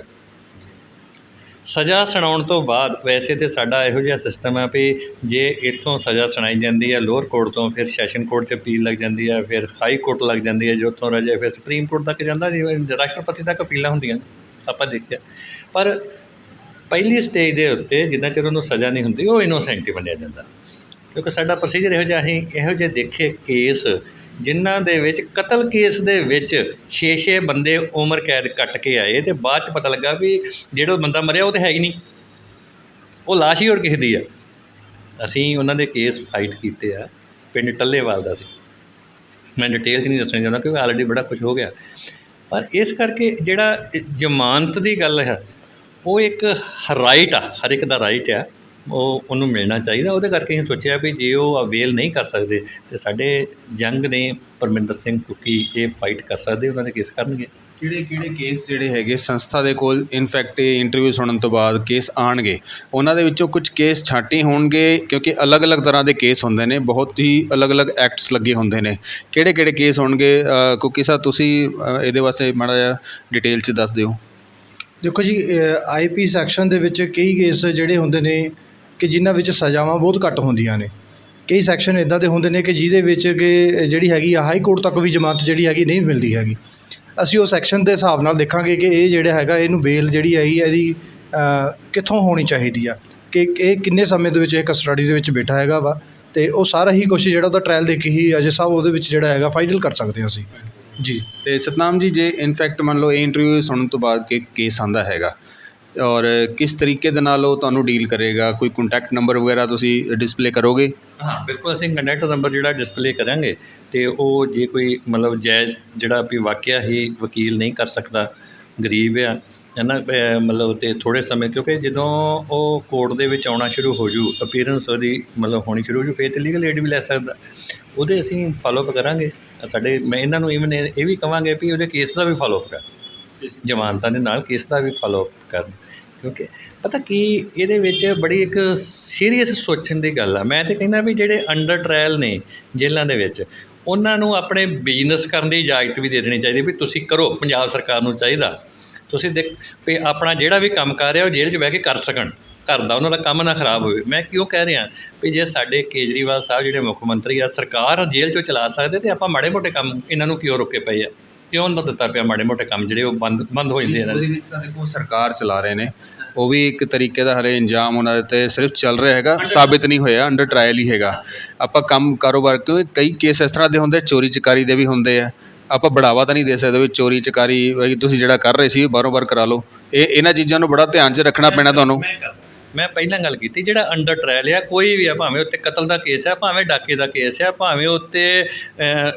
ਸਜ਼ਾ ਸੁਣਾਉਣ ਤੋਂ ਬਾਅਦ ਵੈਸੇ ਤੇ ਸਾਡਾ ਇਹੋ ਜਿਹਾ ਸਿਸਟਮ ਹੈ ਵੀ ਜੇ ਇੱਥੋਂ ਸਜ਼ਾ ਸੁਣਾਈ ਜਾਂਦੀ ਹੈ ਲੋਅਰ ਕੋਰਟ ਤੋਂ ਫਿਰ ਸੈਸ਼ਨ ਕੋਰਟ 'ਚ ਅਪੀਲ ਲੱਗ ਜਾਂਦੀ ਹੈ, ਫਿਰ ਹਾਈ ਕੋਰਟ ਲੱਗ ਜਾਂਦੀ ਹੈ ਜੋ ਉੱਥੋਂ ਰਜੇ ਫਿਰ ਸੁਪਰੀਮ ਕੋਰਟ ਤੱਕ ਜਾਂਦਾ ਜਿਵੇਂ ਰਾਸ਼ਟਰਪਤੀ ਤੱਕ ਅਪੀਲਾਂ ਹੁੰਦੀਆਂ ਆਪਾਂ ਦੇਖਿਆ। ਪਰ ਪਹਿਲੀ ਸਟੇਜ ਦੇ ਉੱਤੇ ਜਿੰਨਾ ਚਿਰ ਉਹਨੂੰ ਸਜ਼ਾ ਨਹੀਂ ਹੁੰਦੀ, ਉਹ ਇਨੋਸੈਂਟ ਹੀ ਮੰਨਿਆ ਜਾਂਦਾ। ਕਿਉਂਕਿ ਸਾਡਾ ਪ੍ਰੋਸੀਜਰ ਇਹੋ ਜਿਹਾ, ਅਸੀਂ ਇਹੋ ਜਿਹੇ ਦੇਖੇ ਕੇਸ ਜਿਨ੍ਹਾਂ ਦੇ ਵਿੱਚ ਕਤਲ ਕੇਸ ਦੇ ਵਿੱਚ 6-6 ਬੰਦੇ ਉਮਰ ਕੈਦ ਕੱਟ ਕੇ ਆਏ ਤੇ ਬਾਅਦ ਚ ਪਤਾ ਲੱਗਾ ਵੀ ਜਿਹੜਾ ਬੰਦਾ ਮਰਿਆ ਉਹ ਤੇ ਹੈ ਹੀ ਨਹੀਂ। ਉਹ ਲਾਸ਼ ਹੀ ਹੋਰ ਕਿਸੇ ਦੀ ਆ। ਅਸੀਂ ਉਹਨਾਂ ਦੇ ਕੇਸ ਫਾਈਟ ਕੀਤੇ ਆ, ਪਿੰਡ ਟੱਲੇਵਾਲ ਦਾ ਸੀ। ਮੈਂ ਡਿਟੇਲ 'ਚ ਨਹੀਂ ਦੱਸਣਾ ਚਾਹੁੰਦਾ ਕਿਉਂਕਿ ਆਲਰੇਡੀ ਬੜਾ ਕੁਝ ਹੋ ਗਿਆ। ਪਰ ਇਸ ਕਰਕੇ ਜਿਹੜਾ ਜ਼ਮਾਨਤ ਦੀ ਗੱਲ ਹੈ, ਉਹ ਇੱਕ ਰਾਈਟ ਆ, ਹਰ ਇੱਕ ਦਾ ਰਾਈਟ ਆ। ਉਹ ਉਹਨੂੰ ਮਿਲਣਾ ਚਾਹੀਦਾ। ਉਹਦੇ ਕਰਕੇ ਅਸੀਂ ਸੋਚਿਆ ਵੀ ਜੇ ਉਹ ਅਵੇਲ ਨਹੀਂ ਕਰ ਸਕਦੇ ਤੇ ਸਾਡੇ ਜੰਗ ਨੇ ਪਰਮਿੰਦਰ ਸਿੰਘ ਕੁੱਕੀ ਇਹ ਫਾਈਟ ਕਰ ਸਕਦੇ ਉਹਨਾਂ ਦੇ ਕੇਸ ਕਰਨਗੇ। ਕਿਹੜੇ ਕਿਹੜੇ ਕੇਸ ਜਿਹੜੇ ਹੈਗੇ ਸੰਸਥਾ ਦੇ ਕੋਲ? ਇਨਫੈਕਟ ਇਹ ਇੰਟਰਵਿਊ ਸੁਣਨ ਤੋਂ ਬਾਅਦ ਕੇਸ ਆਣਗੇ। ਉਹਨਾਂ ਦੇ ਵਿੱਚੋਂ ਕੁਝ ਕੇਸ ਛਾਂਟੇ ਹੋਣਗੇ ਕਿਉਂਕਿ ਅਲੱਗ-ਅਲੱਗ ਤਰ੍ਹਾਂ ਦੇ ਕੇਸ ਹੁੰਦੇ ਨੇ ਬਹੁਤ ਹੀ ਅਲੱਗ-ਅਲੱਗ ਐਕਟਸ ਲੱਗੇ ਹੁੰਦੇ ਨੇ। ਕਿਹੜੇ ਕਿਹੜੇ ਕੇਸ ਹੋਣਗੇ ਕੁੱਕੀ ਸਾਹਿਬ ਤੁਸੀਂ ਇਹਦੇ ਵਾਸਤੇ ਮਾੜਾ ਜਿਹਾ ਡਿਟੇਲ 'ਚ ਦੱਸ ਦਿਓ। ਦੇਖੋ ਜੀ ਆਈਪੀ ਸੈਕਸ਼ਨ ਦੇ ਵਿੱਚ ਕਈ ਕੇਸ ਜਿਹੜੇ ਹੁੰਦੇ ਨੇ ਕਿ ਜਿਨ੍ਹਾਂ ਵਿੱਚ ਸਜ਼ਾਵਾਂ ਬਹੁਤ ਘੱਟ ਹੁੰਦੀਆਂ ਨੇ। ਕਈ ਸੈਕਸ਼ਨ ਇੱਦਾਂ ਦੇ ਹੁੰਦੇ ਨੇ ਕਿ ਜਿਹਦੇ ਵਿੱਚ ਕਿ ਜਿਹੜੀ ਹੈਗੀ ਆ ਹਾਈ ਕੋਰਟ ਤੱਕ ਵੀ ਜ਼ਮਾਨਤ ਜਿਹੜੀ ਹੈਗੀ ਨਹੀਂ ਮਿਲਦੀ ਹੈਗੀ। ਅਸੀਂ ਉਹ ਸੈਕਸ਼ਨ ਦੇ ਹਿਸਾਬ ਨਾਲ ਦੇਖਾਂਗੇ ਕਿ ਇਹ ਜਿਹੜਾ ਹੈਗਾ, ਇਹਨੂੰ ਬੇਲ ਜਿਹੜੀ ਹੈਗੀ ਇਹਦੀ ਕਿੱਥੋਂ ਹੋਣੀ ਚਾਹੀਦੀ ਆ? ਕਿ ਇਹ ਕਿੰਨੇ ਸਮੇਂ ਦੇ ਵਿੱਚ ਇਹ ਕਸਟਡੀ ਦੇ ਵਿੱਚ ਬੈਠਾ ਹੈਗਾ ਵਾ? ਤੇ ਉਹ ਸਾਰਾ ਹੀ ਕੁਛ ਜਿਹੜਾ ਉਹਦਾ ਟ੍ਰਾਇਲ ਦੇਖ ਕੇ ਹੀ ਅਜੇ ਸਾਹਿਬ ਉਹਦੇ ਵਿੱਚ ਜਿਹੜਾ ਹੈਗਾ ਫਾਈਨਲ ਕਰ ਸਕਦੇ ਹਾਂ ਅਸੀਂ। ਜੀ। ਤੇ ਸਤਨਾਮ ਜੀ, ਜੇ ਇਨਫੈਕਟ ਮੰਨ ਲਓ ਇਹ ਇੰਟਰਵਿਊ ਸੁਣਨ ਤੋਂ ਬਾਅਦ ਕਿ ਕੇਸ ਆਂਦਾ ਹੈਗਾ ਔਰ ਕਿਸ ਤਰੀਕੇ ਦੇ ਨਾਲ ਉਹ ਤੁਹਾਨੂੰ ਡੀਲ ਕਰੇਗਾ? ਕੋਈ ਕੰਟੈਕਟ ਨੰਬਰ ਵਗੈਰਾ ਤੁਸੀਂ ਡਿਸਪਲੇ ਕਰੋਗੇ? ਹਾਂ, ਬਿਲਕੁਲ ਅਸੀਂ ਕੰਟੈਕਟ ਨੰਬਰ ਜਿਹੜਾ ਡਿਸਪਲੇ ਕਰਾਂਗੇ ਤੇ ਉਹ ਜੇ ਕੋਈ ਮਤਲਬ ਜਾਇਜ਼ ਜਿਹੜਾ ਵੀ ਵਾਕਿਆ ਹੀ ਵਕੀਲ ਨਹੀਂ ਕਰ ਸਕਦਾ, ਗਰੀਬ ਆ ਹੈ ਨਾ ਮਤਲਬ ਤੇ ਥੋੜੇ ਸਮੇਂ ਕਿਉਂਕਿ ਜਦੋਂ ਉਹ ਕੋਰਟ ਦੇ ਵਿੱਚ ਆਉਣਾ ਸ਼ੁਰੂ ਹੋ ਜੂ ਅਪੀਅਰੈਂਸ ਉਹਦੀ ਮਤਲਬ ਹੋਣੀ ਸ਼ੁਰੂ ਹੋ ਜੂ, ਫਿਰ ਤੇ ਲੀਗਲ ਏਡ ਵੀ ਲੈ ਸਕਦਾ। ਉਹਦੇ ਅਸੀਂ ਫਾਲੋਅਪ ਕਰਾਂਗੇ। ਸਾਡੇ, ਮੈਂ ਇਹਨਾਂ ਨੂੰ ਇਵਨ ਇਹ ਵੀ ਕਵਾਂਗੇ ਵੀ ਉਹਦੇ ਕੇਸ ਦਾ ਵੀ ਫਾਲੋ ਅਪ ਕਰ ਜ਼ਮਾਨਤਾਂ ਦੇ ਨਾਲ ਕਿਸ ਦਾ ਵੀ ਫਾਲੋ ਕਰਨ। ਕਿਉਂਕਿ ਪਤਾ ਕੀ, ਇਹਦੇ ਵਿੱਚ ਬੜੀ ਇੱਕ ਸੀਰੀਅਸ ਸੋਚਣ ਦੀ ਗੱਲ ਆ। ਮੈਂ ਤੇ ਕਹਿੰਦਾ ਵੀ ਜਿਹੜੇ ਅੰਡਰ ਟ੍ਰਾਇਲ ਨੇ ਜੇਲ੍ਹਾਂ ਦੇ ਵਿੱਚ, ਉਹਨਾਂ ਨੂੰ ਆਪਣੇ ਬਿਜ਼ਨਸ ਕਰਨ ਦੀ ਇਜਾਜ਼ਤ ਵੀ ਦੇ ਦੇਣੀ ਚਾਹੀਦੀ ਵੀ ਤੁਸੀਂ ਕਰੋ, ਪੰਜਾਬ ਸਰਕਾਰ ਨੂੰ ਚਾਹੀਦਾ। ਤੁਸੀਂ ਦੇਖ, ਵੀ ਆਪਣਾ ਜਿਹੜਾ ਵੀ ਕੰਮ ਕਰ ਰਿਹਾ, ਉਹ ਜੇਲ੍ਹ 'ਚ ਬਹਿ ਕੇ ਕਰ ਸਕਣ। ਘਰ ਦਾ ਉਹਨਾਂ ਦਾ ਕੰਮ ਨਾ ਖਰਾਬ ਹੋਵੇ। ਮੈਂ ਕਿਉਂ ਕਹਿ ਰਿਹਾ ਵੀ ਜੇ ਸਾਡੇ ਕੇਜਰੀਵਾਲ ਸਾਹਿਬ, ਜਿਹੜੇ ਮੁੱਖ ਮੰਤਰੀ ਆ, ਸਰਕਾਰ ਜੇਲ੍ਹ 'ਚੋਂ ਚਲਾ ਸਕਦੇ ਤੇ ਆਪਾਂ ਮਾੜੇ ਮੋਟੇ ਕੰਮ ਇਹਨਾਂ ਨੂੰ ਕਿਉਂ ਰੋਕੇ ਪਏ ਆ? ਕਿਉਂ ਨਾ ਦਿੱਤਾ ਪਿਆ ਮਾੜੇ ਮੋਟੇ ਕੰਮ ਜਿਹੜੇ ਉਹ ਬੰਦ ਬੰਦ ਹੋ ਜਾਂਦੇ ਇਹਨਾਂ ਦੇ? ਉਹਦੇ ਵਿੱਚ ਤਾਂ ਦੇਖੋ ਸਰਕਾਰ ਚਲਾ ਰਹੇ ਨੇ ਉਹ ਵੀ ਇੱਕ ਤਰੀਕੇ ਦਾ ਹਲੇ ਇੰਜਾਮ ਉਹਨਾਂ ਦੇ ਤੇ ਸਿਰਫ ਚੱਲ ਰਿਹਾ ਹੈਗਾ ਸਾਬਿਤ ਨਹੀਂ ਹੋਇਆ ਅੰਡਰ ਟਰਾਇਲ ਹੀ ਹੈਗਾ। ਆਪਾਂ ਕੰਮ ਕਾਰੋਬਾਰ ਕਿਉਂਕਿ ਕਈ ਕੇਸ ਇਸ ਤਰ੍ਹਾਂ ਦੇ ਹੁੰਦੇ ਚੋਰੀ ਚਕਾਰੀ ਦੇ ਵੀ ਹੁੰਦੇ ਆ। ਆਪਾਂ ਬੜਾਵਾ ਤਾਂ ਨਹੀਂ ਦੇ ਸਕਦੇ ਵੀ ਚੋਰੀ ਚਕਾਰੀ ਵੀ ਤੁਸੀਂ ਜਿਹੜਾ ਕਰ ਰਹੇ ਸੀ ਬਾਰੋ ਬਾਰ ਕਰਾ ਲਓ। ਇਹ ਇਹਨਾਂ ਚੀਜ਼ਾਂ ਨੂੰ ਬੜਾ ਧਿਆਨ 'ਚ ਰੱਖਣਾ ਪੈਣਾ ਤੁਹਾਨੂੰ। ਮੈਂ ਪਹਿਲਾਂ ਗੱਲ ਕੀਤੀ, ਜਿਹੜਾ ਅੰਡਰ ਟ੍ਰਾਇਲ ਆ, ਕੋਈ ਵੀ ਆ, ਭਾਵੇਂ ਉੱਤੇ ਕਤਲ ਦਾ ਕੇਸ ਆ, ਭਾਵੇਂ ਡਾਕੇ ਦਾ ਕੇਸ ਆ, ਭਾਵੇਂ ਉੱਤੇ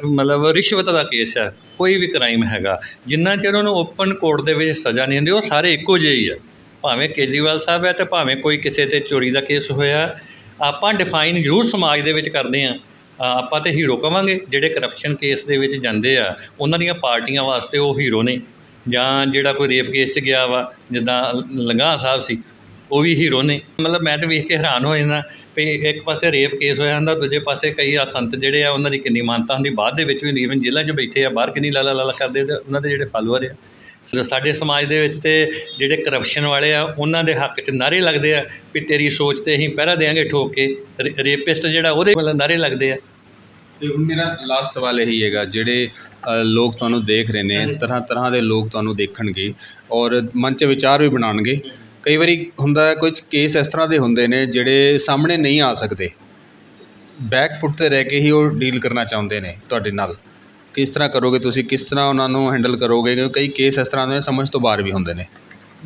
ਮਤਲਬ ਰਿਸ਼ਵਤ ਦਾ ਕੇਸ ਆ, ਕੋਈ ਵੀ ਕ੍ਰਾਈਮ ਹੈਗਾ, ਜਿੰਨਾ ਚਿਰ ਉਹਨੂੰ ਓਪਨ ਕੋਰਟ ਦੇ ਵਿੱਚ ਸਜ਼ਾ ਨਹੀਂ ਹੁੰਦੀ, ਉਹ ਸਾਰੇ ਇੱਕੋ ਜਿਹੇ ਹੀ ਆ। ਭਾਵੇਂ ਕੇਜਰੀਵਾਲ ਸਾਹਿਬ ਹੈ ਤੇ ਭਾਵੇਂ ਕੋਈ ਕਿਸੇ ਤੇ ਚੋਰੀ ਦਾ ਕੇਸ ਹੋਇਆ, ਆਪਾਂ ਡਿਫਾਈਨ ਜ਼ਰੂਰ ਸਮਾਜ ਦੇ ਵਿੱਚ ਕਰਦੇ ਆ। ਆਪਾਂ ਤੇ ਹੀਰੋ ਕਵਾਂਗੇ, ਜਿਹੜੇ ਕਰਪਸ਼ਨ ਕੇਸ ਦੇ ਵਿੱਚ ਜਾਂਦੇ ਆ, ਉਹਨਾਂ ਦੀਆਂ ਪਾਰਟੀਆਂ ਵਾਸਤੇ ਉਹ ਹੀਰੋ ਨੇ। ਜਾਂ ਜਿਹੜਾ ਕੋਈ ਰੇਪ ਕੇਸ 'ਚ ਗਿਆ ਵਾ, ਜਿੱਦਾਂ ਲੰਗਾਹ ਸਾਹਿਬ ਸੀ ਉਹ ਵੀ ਹੀਰੋ ਨੇ। ਮਤਲਬ ਮੈਂ ਤਾਂ ਵੇਖ ਕੇ ਹੈਰਾਨ ਹੋ ਜਾਂਦਾ ਵੀ ਇੱਕ ਪਾਸੇ ਰੇਪ ਕੇਸ ਹੋਇਆ ਹੁੰਦਾ ਦੂਜੇ ਪਾਸੇ ਕਈ ਆ ਸੰਤ ਜਿਹੜੇ ਆ ਉਹਨਾਂ ਦੀ ਕਿੰਨੀ ਮਾਨਤਾ ਹੁੰਦੀ। ਬਾਅਦ ਦੇ ਵਿੱਚ ਵੀ ਈਵਨ ਜੇਲ੍ਹਾਂ 'ਚ ਬੈਠੇ ਆ ਬਾਹਰ ਕਿੰਨੀ ਲਾਲਾ ਲਾਲਾ ਕਰਦੇ ਤੇ ਉਹਨਾਂ ਦੇ ਜਿਹੜੇ ਫਾਲੋਅਰ ਆ। ਸਾਡੇ ਸਮਾਜ ਦੇ ਵਿੱਚ ਤੇ ਜਿਹੜੇ ਕਰਪਸ਼ਨ ਵਾਲੇ ਆ ਉਹਨਾਂ ਦੇ ਹੱਕ 'ਚ ਨਾਰੇ ਲੱਗਦੇ ਆ ਵੀ ਤੇਰੀ ਸੋਚ ਤੇ ਅਸੀਂ ਪਹਿਰਾ ਦੇਾਂਗੇ ਠੋਕ ਕੇ। ਰੇਪਿਸਟ ਜਿਹੜਾ ਉਹਦੇ ਮਤਲਬ ਨਾਰੇ ਲੱਗਦੇ ਆ। ਤੇ ਹੁਣ ਮੇਰਾ ਲਾਸਟ ਸਵਾਲ ਇਹੀ ਹੈਗਾ ਜਿਹੜੇ ਲੋਕ ਤੁਹਾਨੂੰ ਦੇਖ ਰਹੇ ਨੇ ਤਰ੍ਹਾਂ ਤਰ੍ਹਾਂ ਦੇ ਲੋਕ ਤੁਹਾਨੂੰ ਦੇਖਣਗੇ ਔਰ ਮਨ 'ਚ ਵਿਚਾਰ ਵੀ ਬਣਾਉਣਗੇ। ਕਈ ਵਾਰੀ ਹੁੰਦਾ ਕੁਝ ਕੇਸ ਇਸ ਤਰ੍ਹਾਂ ਦੇ ਹੁੰਦੇ ਨੇ ਜਿਹੜੇ ਸਾਹਮਣੇ ਨਹੀਂ ਆ ਸਕਦੇ। ਬੈਕ ਫੁੱਟ ਤੇ ਰਹਿ ਕੇ ਹੀ ਉਹ ਡੀਲ ਕਰਨਾ ਚਾਹੁੰਦੇ ਨੇ ਤੁਹਾਡੇ ਨਾਲ। ਕਿਸ ਤਰ੍ਹਾਂ ਕਰੋਗੇ ਤੁਸੀਂ, ਕਿਸ ਤਰ੍ਹਾਂ ਉਹਨਾਂ ਨੂੰ ਹੈਂਡਲ ਕਰੋਗੇ? ਕਿਉਂਕਿ ਕਈ ਕੇਸ ਇਸ ਤਰ੍ਹਾਂ ਦੇ ਸਮਝ ਤੋਂ ਬਾਹਰ ਵੀ ਹੁੰਦੇ ਨੇ।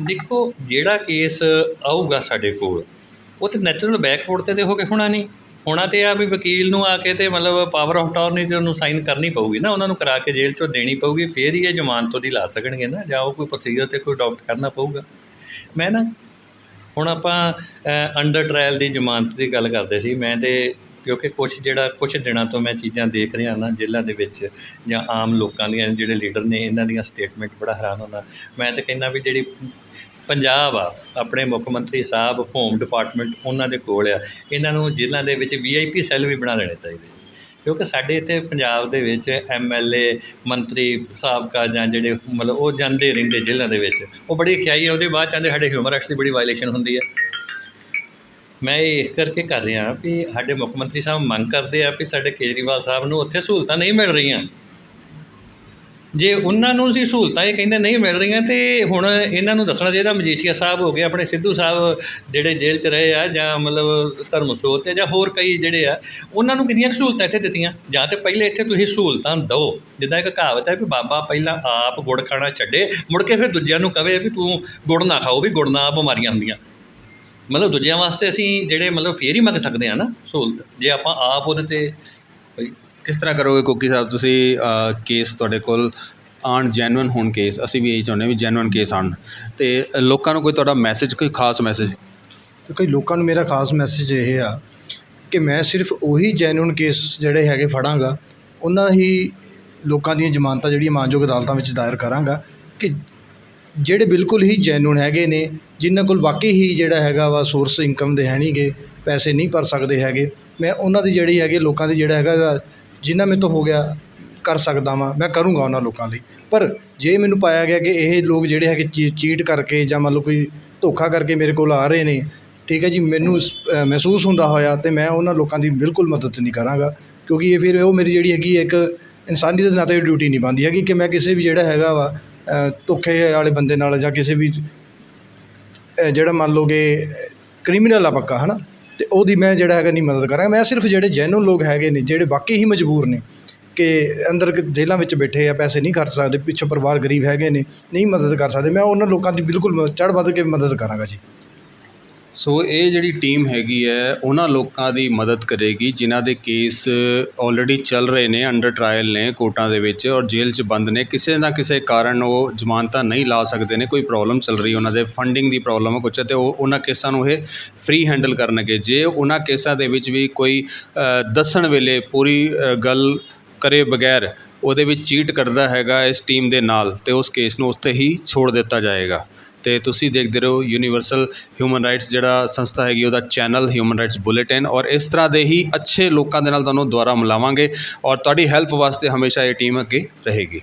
ਦੇਖੋ, ਜਿਹੜਾ ਕੇਸ ਆਊਗਾ ਸਾਡੇ ਕੋਲ, ਉਹ ਤੇ ਨੈਚੁਰਲ ਬੈਕਵਰਡ ਤੇ ਤੇ ਹੋ ਕੇ ਹੋਣਾ ਨਹੀਂ। ਹੋਣਾ ਤੇ ਆ ਵੀ ਵਕੀਲ ਨੂੰ ਆ ਕੇ ਤੇ ਮਤਲਬ ਪਾਵਰ ਆਫ ਟਾਰਨੀ ਤੇ ਉਹਨੂੰ ਸਾਈਨ ਕਰਨੀ ਪਊਗੀ ਨਾ, ਉਹਨਾਂ ਨੂੰ ਕਰਾ ਕੇ ਜੇਲ੍ਹ ਚੋਂ ਦੇਣੀ ਪਊਗੀ, ਫੇਰ ਹੀ ਇਹ ਜ਼ਮਾਨਤ ਉਹਦੀ ਲਾ ਸਕਣਗੇ ਨਾ, ਜਾਂ ਉਹ ਕੋਈ ਪ੍ਰੋਸੀਜਰ ਤੇ ਕੋਈ ਅਡਾਪਟ ਕਰਨਾ ਪਊਗਾ। ਮੈਂ ਨਾ ਹੁਣ ਆਪਾਂ ਅੰਡਰ ਟਰਾਇਲ ਦੀ ਜ਼ਮਾਨਤ ਦੀ ਗੱਲ ਕਰਦੇ ਸੀ। ਮੈਂ ਤੇ ਕਿਉਂਕਿ ਕੁਝ ਜਿਹੜਾ ਕੁਝ ਦਿਨਾਂ ਤੋਂ ਮੈਂ ਚੀਜ਼ਾਂ ਦੇਖ ਰਿਹਾ ਨਾ ਜੇਲ੍ਹਾਂ ਦੇ ਵਿੱਚ ਜਾਂ ਆਮ ਲੋਕਾਂ ਦੀਆਂ, ਜਿਹੜੇ ਲੀਡਰ ਨੇ, ਇਹਨਾਂ ਦੀਆਂ ਸਟੇਟਮੈਂਟ ਬੜਾ ਹੈਰਾਨ ਹੁੰਦਾ। ਮੈਂ ਤਾਂ ਕਹਿੰਦਾ ਵੀ ਜਿਹੜੀ ਪੰਜਾਬ ਆ, ਆਪਣੇ ਮੁੱਖ ਮੰਤਰੀ ਸਾਹਿਬ ਹੋਮ ਡਿਪਾਰਟਮੈਂਟ ਉਹਨਾਂ ਦੇ ਕੋਲ ਆ। ਇਹਨਾਂ ਨੂੰ ਜੇਲ੍ਹਾਂ ਦੇ ਵਿੱਚ ਵੀਆਈਪੀ ਸੈੱਲ ਵੀ ਬਣਾ ਲੈਣੇ ਚਾਹੀਦੇ। ਕਿਉਂਕਿ ਸਾਡੇ ਇੱਥੇ ਪੰਜਾਬ ਦੇ ਵਿੱਚ ਐਮਐਲਏ ਮੰਤਰੀ ਸਾਬਕਾ ਜਾਂ ਜਿਹੜੇ ਮਤਲਬ ਉਹ ਜਾਂਦੇ ਰਹਿੰਦੇ ਜੇਲ੍ਹਾਂ ਦੇ ਵਿੱਚ। ਉਹ ਬੜੀ ਖਿਆਈ ਆ, ਉਹਦੇ ਬਾਅਦ ਚਾਹੁੰਦੇ ਸਾਡੇ ਹਿਊਮਨ ਰਾਈਟਸ ਦੀ ਬੜੀ ਵਾਇਲੇਸ਼ਨ ਹੁੰਦੀ ਹੈ ਮੈਂ ਇਹ ਇਸ ਕਰਕੇ ਕਰ ਰਿਹਾ ਵੀ ਸਾਡੇ ਮੁੱਖ ਮੰਤਰੀ ਸਾਹਿਬ ਮੰਗ ਕਰਦੇ ਆ ਵੀ ਸਾਡੇ ਕੇਜਰੀਵਾਲ ਸਾਹਿਬ ਨੂੰ ਉੱਥੇ ਸਹੂਲਤਾਂ ਨਹੀਂ ਮਿਲ ਰਹੀਆਂ। ਜੇ ਉਹਨਾਂ ਨੂੰ ਅਸੀਂ ਸਹੂਲਤਾਂ ਇਹ ਕਹਿੰਦੇ ਨਹੀਂ ਮਿਲ ਰਹੀਆਂ ਤੇ ਹੁਣ ਇਹਨਾਂ ਨੂੰ ਦੱਸਣਾ ਚਾਹੀਦਾ, ਮਜੀਠੀਆ ਸਾਹਿਬ ਹੋ ਗਏ, ਆਪਣੇ ਸਿੱਧੂ ਸਾਹਿਬ ਜਿਹੜੇ ਜੇਲ੍ਹ 'ਚ ਰਹੇ ਆ ਜਾਂ ਮਤਲਬ ਧਰਮਸੋਤ ਤੇ ਜਾਂ ਹੋਰ ਕਈ ਜਿਹੜੇ ਆ, ਉਹਨਾਂ ਨੂੰ ਕਿੰਨੀਆਂ ਕੁ ਸਹੂਲਤਾਂ ਇੱਥੇ ਦਿੱਤੀਆਂ? ਜਾਂ ਤੇ ਪਹਿਲੇ ਇੱਥੇ ਤੁਸੀਂ ਸਹੂਲਤਾਂ ਦਿਓ, ਜਿੱਦਾਂ ਇੱਕ ਕਹਾਵਤ ਹੈ ਵੀ ਬਾਬਾ ਪਹਿਲਾਂ ਆਪ ਗੁੜ ਖਾਣਾ ਛੱਡੇ, ਮੁੜ ਕੇ ਫਿਰ ਦੂਜਿਆਂ ਨੂੰ ਕਵੇ ਵੀ ਤੂੰ ਗੁੜ ਨਾ ਖਾਓ, ਵੀ ਗੁੜ ਨਾਲ ਬਿਮਾਰੀਆਂ ਹੁੰਦੀਆਂ ਮਤਲਬ ਦੂਜਿਆਂ ਵਾਸਤੇ ਅਸੀਂ ਜਿਹੜੇ ਮਤਲਬ ਫੇਰ ਹੀ ਮੰਗ ਸਕਦੇ ਆ ਨਾ ਸਹੂਲਤ, ਜੇ ਆਪਾਂ ਆਪ ਉਹਦੇ ਤੇ ਕਿਸ ਤਰ੍ਹਾਂ ਕਰੋਗੇ ਕੋਕੀ ਸਾਹਿਬ? ਤੁਸੀਂ ਕੇਸ ਤੁਹਾਡੇ ਕੋਲ ਆਉਣ ਜੈਨੂਅਨ ਹੋਣ ਕੇਸ ਅਸੀਂ ਵੀ ਇਹੀ ਚਾਹੁੰਦੇ ਹਾਂ ਵੀ ਜੈਨੂਅਨ ਕੇਸ ਆਉਣ। ਅਤੇ ਲੋਕਾਂ ਨੂੰ ਕੋਈ ਤੁਹਾਡਾ ਮੈਸੇਜ ਕੋਈ ਖਾਸ ਮੈਸੇਜ ਤੇ ਲੋਕਾਂ ਨੂੰ ਮੇਰਾ ਖਾਸ ਮੈਸੇਜ ਇਹ ਆ ਕਿ ਮੈਂ ਸਿਰਫ ਉਹੀ ਜੈਨੂਅਨ ਕੇਸ ਜਿਹੜੇ ਹੈਗੇ ਫੜਾਂਗਾ, ਉਹਨਾਂ ਹੀ ਲੋਕਾਂ ਦੀਆਂ ਜ਼ਮਾਨਤਾਂ ਜਿਹੜੀਆਂ ਮਾਨਯੋਗ ਅਦਾਲਤਾਂ ਵਿੱਚ ਦਾਇਰ ਕਰਾਂਗਾ ਕਿ ਜਿਹੜੇ ਬਿਲਕੁਲ ਹੀ ਜੈਨੂਨ ਹੈਗੇ ਨੇ, ਜਿਨ੍ਹਾਂ ਕੋਲ ਵਾਕਈ ਹੀ ਜਿਹੜਾ ਹੈਗਾ ਵਾ ਸੋਰਸ ਇਨਕਮ ਦੇ ਹੈ ਨਹੀਂਗੇ ਪੈਸੇ ਨਹੀਂ ਭਰ ਸਕਦੇ ਹੈਗੇ, ਮੈਂ ਉਹਨਾਂ ਦੀ ਜਿਹੜੀ ਹੈਗੀ, ਲੋਕਾਂ ਦੀ ਜਿਹੜਾ ਹੈਗਾ ਜਿੰਨਾ ਮੇਰੇ ਤੋਂ ਹੋ ਗਿਆ, ਕਰ ਸਕਦਾ ਵਾਂ, ਮੈਂ ਕਰੂੰਗਾ ਉਹਨਾਂ ਲੋਕਾਂ ਲਈ। ਪਰ ਜੇ ਮੈਨੂੰ ਪਾਇਆ ਗਿਆ ਕਿ ਇਹ ਲੋਕ ਜਿਹੜੇ ਹੈਗੇ ਚੀ- ਚੀਟ ਕਰਕੇ ਜਾਂ ਮੰਨ ਲਓ ਕੋਈ ਧੋਖਾ ਕਰਕੇ ਮੇਰੇ ਕੋਲ ਆ ਰਹੇ ਨੇ, ਠੀਕ ਹੈ ਜੀ, ਮੈਨੂੰ ਮਹਿਸੂਸ ਹੁੰਦਾ ਹੋਇਆ ਅਤੇ ਮੈਂ ਉਹਨਾਂ ਲੋਕਾਂ ਦੀ ਬਿਲਕੁਲ ਮਦਦ ਨਹੀਂ ਕਰਾਂਗਾ। ਕਿਉਂਕਿ ਇਹ ਫਿਰ ਉਹ ਮੇਰੀ ਜਿਹੜੀ ਹੈਗੀ ਇੱਕ ਇਨਸਾਨੀਅਤ ਦੇ ਨਾਤੇ ਡਿਊਟੀ ਨਹੀਂ ਬਣਦੀ ਹੈਗੀ ਕਿ ਮੈਂ ਕਿਸੇ ਵੀ ਜਿਹੜਾ ਹੈਗਾ ਵਾ ਧੋਖੇ ਵਾਲੇ ਬੰਦੇ ਨਾਲ ਜਾਂ ਕਿਸੇ ਵੀ ਜਿਹੜਾ ਮੰਨ ਲਓ ਕਿ ਕ੍ਰਿਮੀਨਲ ਆ ਪੱਕਾ ਹੈ ਨਾ ਅਤੇ ਉਹਦੀ ਮੈਂ ਜਿਹੜਾ ਹੈਗਾ ਨਹੀਂ ਮਦਦ ਕਰਾਂਗਾ ਮੈਂ ਸਿਰਫ ਜਿਹੜੇ ਜੈਨੂਨ ਲੋਕ ਹੈਗੇ ਨੇ, ਜਿਹੜੇ ਵਾਕਈ ਹੀ ਮਜਬੂਰ ਨੇ ਕਿ ਅੰਦਰ ਜੇਲ੍ਹਾਂ ਵਿੱਚ ਬੈਠੇ ਆ, ਪੈਸੇ ਨਹੀਂ ਖਰਚ ਸਕਦੇ, ਪਿੱਛੋਂ ਪਰਿਵਾਰ ਗਰੀਬ ਹੈਗੇ ਨੇ, ਨਹੀਂ ਮਦਦ ਕਰ ਸਕਦੇ। ਮੈਂ ਉਹਨਾਂ ਲੋਕਾਂ ਦੀ ਬਿਲਕੁਲ ਚੜ੍ਹ ਵੱਧ ਕੇ ਮਦਦ ਕਰਾਂਗਾ ਜੀ। ਸੋ ਇਹ ਜਿਹੜੀ ਟੀਮ ਹੈਗੀ ਹੈ, ਉਹਨਾਂ ਲੋਕਾਂ ਦੀ ਮਦਦ ਕਰੇਗੀ, ਜਿਨ੍ਹਾਂ ਦੇ ਕੇਸ ਆਲਰੇਡੀ ਚੱਲ ਰਹੇ ਨੇ ਅੰਡਰ ਟਰਾਇਲ ਨੇ ਕੋਰਟਾਂ ਦੇ ਵਿੱਚ ਔਰ ਜੇਲ੍ਹ 'ਚ ਬੰਦ ਨੇ। ਕਿਸੇ ਨਾ ਕਿਸੇ ਕਾਰਨ ਉਹ ਜ਼ਮਾਨਤਾਂ ਨਹੀਂ ਲਾ ਸਕਦੇ ਨੇ, ਕੋਈ ਪ੍ਰੋਬਲਮ ਚੱਲ ਰਹੀ ਉਹਨਾਂ ਦੇ ਫੰਡਿੰਗ ਦੀ ਪ੍ਰੋਬਲਮ ਹੈ ਕੁਛ ਅਤੇ ਉਹ ਉਹਨਾਂ ਕੇਸਾਂ ਨੂੰ ਇਹ ਫ੍ਰੀ ਹੈਂਡਲ ਕਰਨਗੇ। ਜੇ ਉਹਨਾਂ ਕੇਸਾਂ ਦੇ ਵਿੱਚ ਵੀ ਕੋਈ ਦੱਸਣ ਵੇਲੇ ਪੂਰੀ ਗੱਲ ਕਰੇ ਬਗੈਰ, ਉਹਦੇ ਵਿੱਚ ਚੀਟ ਕਰਦਾ ਹੈਗਾ ਇਸ ਟੀਮ ਦੇ ਨਾਲ, ਤੇ ਉਸ ਕੇਸ ਨੂੰ ਉੱਥੇ ਹੀ ਛੋੜ ਦਿੱਤਾ ਜਾਏਗਾ। ਅਤੇ ਤੁਸੀਂ ਦੇਖਦੇ ਰਹੋ ਯੂਨੀਵਰਸਲ ਹਿਊਮਨ ਰਾਈਟਸ ਜਿਹੜਾ ਸੰਸਥਾ ਹੈਗੀ ਉਹਦਾ ਚੈਨਲ ਹਿਊਮਨ ਰਾਈਟਸ ਬੁਲੇਟਿਨ ਔਰ ਇਸ ਤਰ੍ਹਾਂ ਦੇ ਹੀ ਅੱਛੇ ਲੋਕਾਂ ਦੇ ਨਾਲ ਤੁਹਾਨੂੰ ਦੁਆਰਾ ਮਿਲਾਵਾਂਗੇ ਔਰ ਤੁਹਾਡੀ ਹੈਲਪ ਵਾਸਤੇ ਹਮੇਸ਼ਾ ਇਹ ਟੀਮ ਅੱਗੇ ਰਹੇਗੀ।